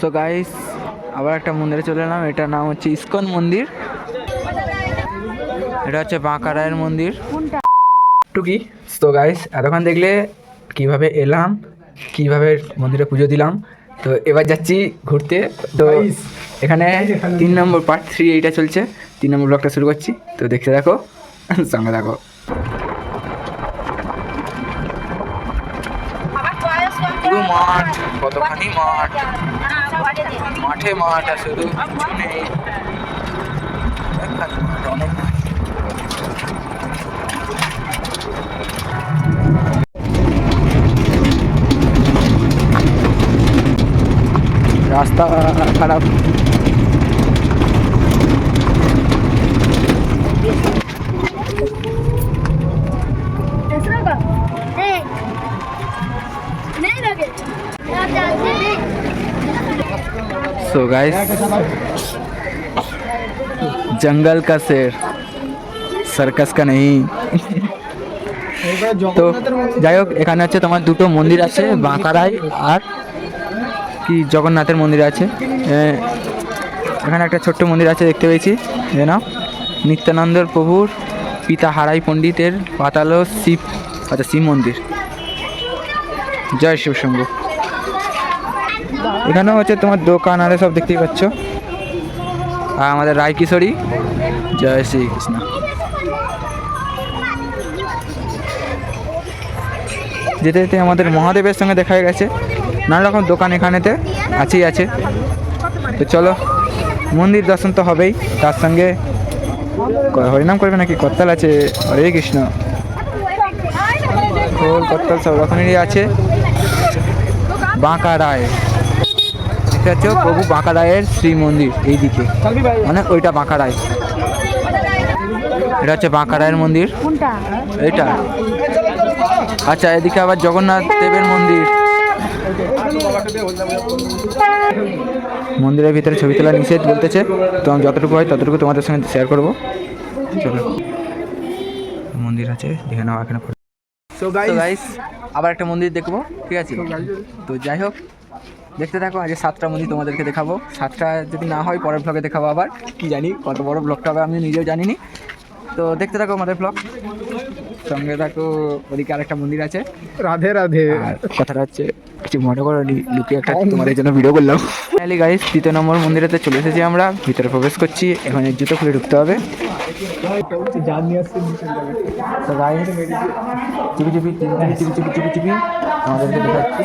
So guys আবার একটা মন্দিরে চলে এলাম। এটার নাম হচ্ছে ইস্কন মন্দির। এটা হচ্ছে বাঁকা রায়ের মন্দির। টুকি তো গাইস এতক্ষণ দেখলে কীভাবে এলাম কীভাবে মন্দিরে পুজো দিলাম। তো এবার যাচ্ছি ঘুরতে। তো এখানে তিন নম্বর পার্ট থ্রি এইটা চলছে। তিন নম্বর ব্লগটা শুরু করছি। তো দেখতে দেখো সঙ্গে দেখো পুরো মাঠ কতখানি মাঠ। মাঠে মাঠ আর শুধু কিছু নেই রাস্তা খারাপ। सो गाइस जंगल का शेर সার্কাস কা নেই তো যাই হোক এখানে হচ্ছে তোমার দুটো মন্দির আছে বাঁকারায় আর কি জগন্নাথের মন্দির আছে এ, এখানে একটা ছোট্ট মন্দির আছে দেখতে পেয়েছি যে না নিত্যানন্দর প্রভুর পিতা হারাই পণ্ডিতের পাতালো শিব আচ্ছা শিব মন্দির জয় শিব শম্ভু এখানেও হচ্ছে তোমার দোকান আরে সব দেখতেই পাচ্ছ। আর আমাদের রায় কিশোরী জয় শ্রী কৃষ্ণ যেতে যেতে আমাদের মহাদেবের সঙ্গে দেখা হয়ে গেছে। নানা রকম দোকান এখানেতে আছেই আছে। তো চলো মন্দির দর্শন তো হবেই। তার সঙ্গে হরিনাম করবে নাকি? করতাল আছে। হরে কৃষ্ণ। খোল করতাল সব রকমেরই আছে। বাঁকা রায়। এটা হচ্ছে প্রভু বাঁকা রায়ের শ্রী মন্দির এই দিকে মানে ওইটা বাঁকা রায়। এটা হচ্ছে বাঁকা রায়ের মন্দির। এটা আচ্ছা এদিকে আবার জগন্নাথ দেবের মন্দির। মন্দিরের ভিতরে ছবি তোলা নিষেধ বলতেছে। তো আমি যতটুকু হয় ততটুকু তোমাদের সঙ্গে শেয়ার করব। চলো। মন্দির আছে দেখে নাও এখানে সো গাইস আবার একটা মন্দির দেখব ঠিক আছে? তো যাই হোক দেখতে থাকো আজকে সাতটা মন্দির তোমাদেরকে দেখাবো। সাতটা যদি না হয় পরের ব্লগে দেখাবো আবার। কি জানি কত বড় ব্লগটা হবে আমি নিজেও জানিনি। তো দেখতে থাকো আমাদের ব্লগ সঙ্গে থাকো ওদিকে আরেকটা মন্দির আছে। রাধে রাধে। কথাটা হচ্ছে কিছু মনে করো লুকিয়ে একটা তোমাদের জন্য ভিডিও করলাম। ফাইনালি গাইস তৃতীয় নম্বর মন্দিরেতে চলে এসেছি আমরা। ভিতরে প্রবেশ করছি এখানে জুতো খুলে ঢুকতে হবে। তো গাইস চিপি চিপি চিপি চিপি চিপি চিপি আমাদেরকে দেখাচ্ছি।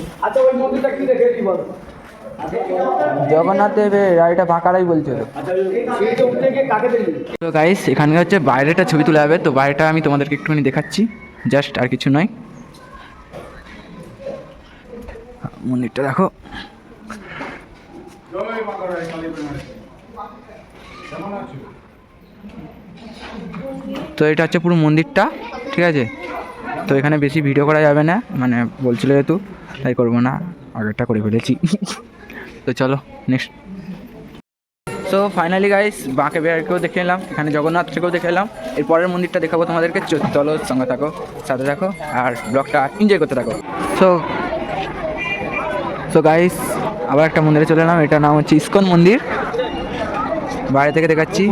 আচ্ছা ওই মন্দিরটা কি দেখে কি বল? জগন্নাথ দেবের রায়টা বাঁকারাই বলছিল আচ্ছা তো গাইস এখানে হচ্ছে বাইরেটা ছবি তোলা হবে তো বাইরেটা আমি তোমাদেরকে একটুখানি দেখাচ্ছি। জাস্ট আর কিছু নয়। মন্দিরটা দেখো। তো এটা হচ্ছে পুরো মন্দিরটা ঠিক আছে? তো এখানে বেশি ভিডিও করা যাবে না মানে বলছিল যেহেতু তাই করব না, আগেরটা করে ফেলেছি। তো চলো নেক্সট সো ফাইনালি গাইস বাঁকে বেড়াকেও দেখে এলাম, এখানে জগন্নাথকেও দেখে এলাম। এর পরের মন্দিরটা দেখাবো তোমাদেরকে চলো সঙ্গে থাকো, সাথে থাকো, আর ব্লগটা এনজয় করতে থাকো। সো সো গাইস আবার একটা মন্দিরে চলে এলাম, এটার নাম হচ্ছে ইস্কন মন্দির। বাইরে থেকে দেখাচ্ছি,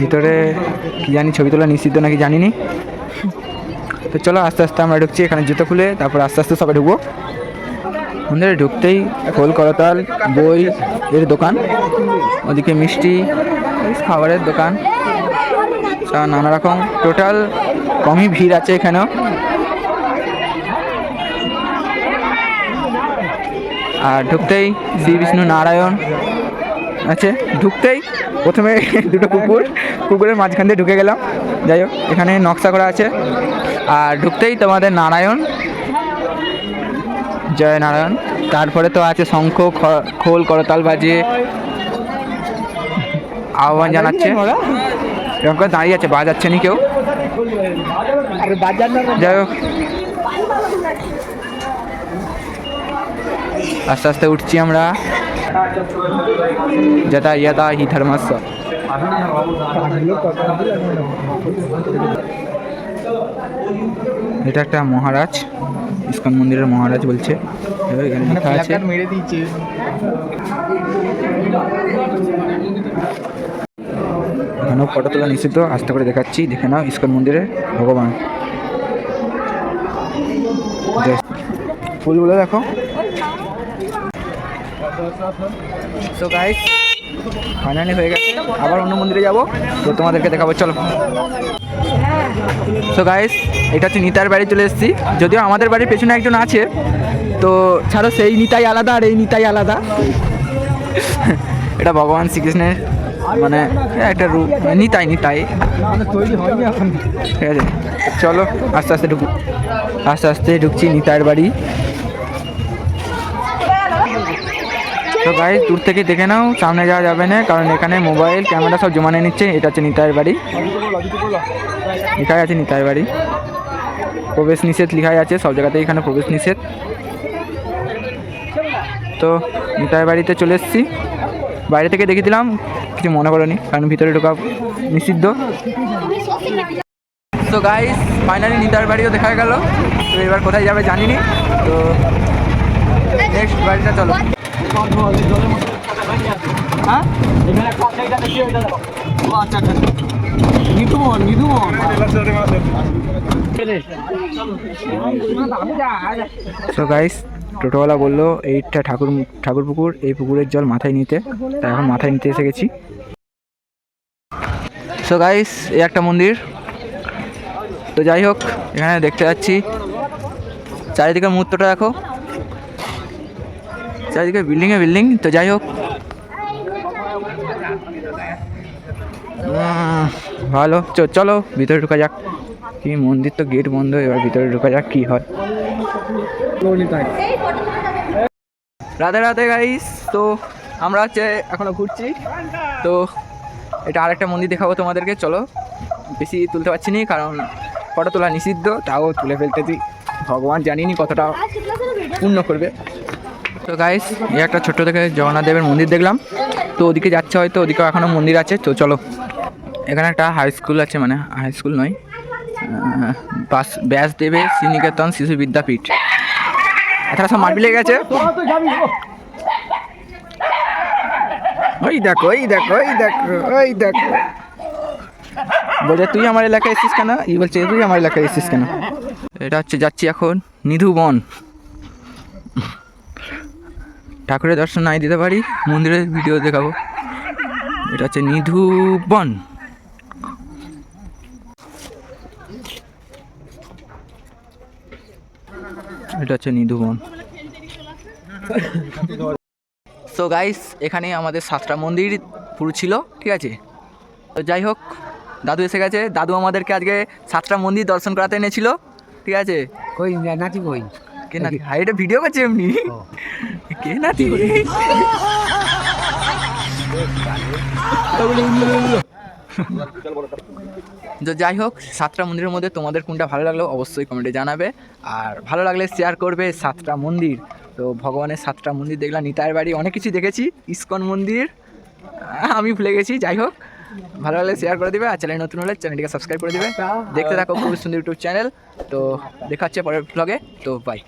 ভিতরে কি জানি ছবি তোলা নিষিদ্ধ নাকি জানিনি। তো চলো আস্তে আস্তে আমরা ঢুকছি, এখানে জুতো খুলে তারপর আস্তে আস্তে সবাই ঢুকবো। মন্দিরে ঢুকতেই খোল, করতাল, বই, এর দোকান, ওদিকে মিষ্টি, খাবারের দোকান নানা রকম। টোটাল কমই ভিড় আছে এখানেও। আর ঢুকতেই শ্রী বিষ্ণু নারায়ণ আছে। ঢুকতেই প্রথমে দুটো কুকুর, কুকুরের মাঝখান দিয়ে ঢুকে গেলাম। যাই হোক, এখানে নকশা করা আছে। আর ঢুকতেই তোমাদের নারায়ণ। জয় নারায়ণ। তারপরে তো আছে শঙ্খ খোল করতাল বাজিয়ে আহ্বান জানাচ্ছে। এরকম করে দাঁড়িয়ে আছে বাজাচ্ছে নি কেউ? যাই হোক। আস্তে আস্তে উঠছি আমরা। যথা ইয়থা হি ধর্মাস এটা একটা মহারাজ ইস্কন মন্দিরের মহারাজ বলছে। এখানে মানে মেরে দিয়েছে। এখানেও ফটো তোলা নিষিদ্ধ আস্তে করে দেখাচ্ছি দেখে নাও ইস্কন মন্দিরে ভগবান। ফুলগুলো দেখো। সো গাইস ফাইনালি হয়ে গেছে। আবার অন্য মন্দিরে যাব। তো তোমাদেরকে দেখাবো। চলো। তো গাইস এটা হচ্ছে নিতার বাড়ি চলে এসেছি। যদিও আমাদের বাড়ির পেছনে একজন আছে। তো ছাড়ো, সেই নিতাই আলাদা আর এই নিতাই আলাদা। এটা ভগবান শ্রীকৃষ্ণের মানে একটা রূপ নিতাই নিতাই। এখন ঠিক আছে? চলো, আস্তে আস্তে ঢুকু আস্তে আস্তে ঢুকছি নিতাইয়ের বাড়ি। তো গাই দূর থেকে দেখে নাও, সামনে যাওয়া যাবে না, কারণ এখানে মোবাইল, ক্যামেরা সব জমা নিয়ে নিচ্ছে, এটা হচ্ছে নিতাইয়ের বাড়ি। লেখাই আছে নিতাইয়ের বাড়ি। প্রবেশ নিষেধ লেখাই আছে, সব জায়গাতেই এখানে প্রবেশ নিষেধ। তো নিতাইয়ের বাড়িতে চলে এসেছি। বাইরে থেকে দেখে দিলাম, কিছু মনে করনি, কারণ ভিতরে ঢোকা নিষিদ্ধ। তো গাইস ফাইনালি নিতার বাড়িও দেখা গেল। তো এবার কোথায় যাবে জানিনি, তো নেক্সট বাড়িটা চলো। তো গাইস টোটোওয়ালা বলল, এইটা ঠাকুর ঠাকুর পুকুর, এই পুকুরের জল মাথায় নিতে। তাই এখন মাথায় নিতে এসে গেছি। তো গাইস এই একটা মন্দির। তো যাই হোক, এখানে দেখতে যাচ্ছি। চারিদিকে মুহূর্তটা দেখো। চারিদিকে বিল্ডিংয়ে বিল্ডিং, তো যাই হোক। ভালো। চলো, ভিতরে ঢুকা যাক। কি মন্দির তো গেট বন্ধ, এবার ভিতরে ঢুকা যাক, কি হয়। রাতে রাতে গাইস তো আমরা হচ্ছে এখনও ঘুরছি। তো এটা আরেকটা মন্দির দেখাবো তোমাদেরকে, চলো। বেশি তুলতে পারছি না, কারণ ফটো তোলা নিষিদ্ধ, তাও তুলে ফেলতেছি। ভগবান জানিনি কতটা পূর্ণ করবে। তো গাইস এই একটা ছোট্ট থেকে জগন্নাথ দেবের মন্দির দেখলাম। তো ওদিকে যাচ্ছে হয়তো, ওদিকেও এখনও মন্দির আছে, তো চলো। এখানে একটা হাই স্কুল আছে মানে হাই স্কুল নয় বাস, ব্যাসদেবের শ্রীনিকেতন শিশু বিদ্যাপীঠ। এখানে সব মারপিট লেগে গেছে। ওই দেখো ওই দেখো ওই দেখো ওই দেখো। বলছে, তুই আমার এলাকায় এসেছিস কেন? ই বলছে, তুই আমার এলাকায় এসেছিস কেন? এটা হচ্ছে, যাচ্ছি এখন নিধু বন। ঠাকুরের দর্শন নাই দিতে পারি মন্দিরের ভিডিও দেখাবো। এটা হচ্ছে নিধু বন। এটা হচ্ছে নিধু বন। সো গাইস এখানে আমাদের সাতটা মন্দির পুরো ছিল ঠিক আছে? তো যাই হোক দাদু এসে গেছে। দাদু আমাদেরকে আজকে সাতটা মন্দির দর্শন করাতে এনেছিল ঠিক আছে? কই নাচি কই? কে নাতি? হাই এটা ভিডিও করছে এমনি। কে নাতি তো যাই হোক, সাতটা মন্দিরের মধ্যে তোমাদের কোনটা ভালো লাগল অবশ্যই কমেন্টে জানাবে। আর ভালো লাগলে শেয়ার করবে সাতটা মন্দির। তো ভগবানের সাতটা মন্দির দেখলাম নিতাইয়ের বাড়ি অনেক কিছু দেখেছি, ইস্কন মন্দির, আমি ভুলে গেছি, যাই হোক। ভালো লাগলে শেয়ার করে দিবে, আর চ্যানেল নতুন হলে চ্যানেলটিকে সাবস্ক্রাইব করে দিবে। দেখতে থাকো খুব সুন্দর ইউটিউব চ্যানেল তো দেখা হচ্ছে পরের ব্লগে তো বাই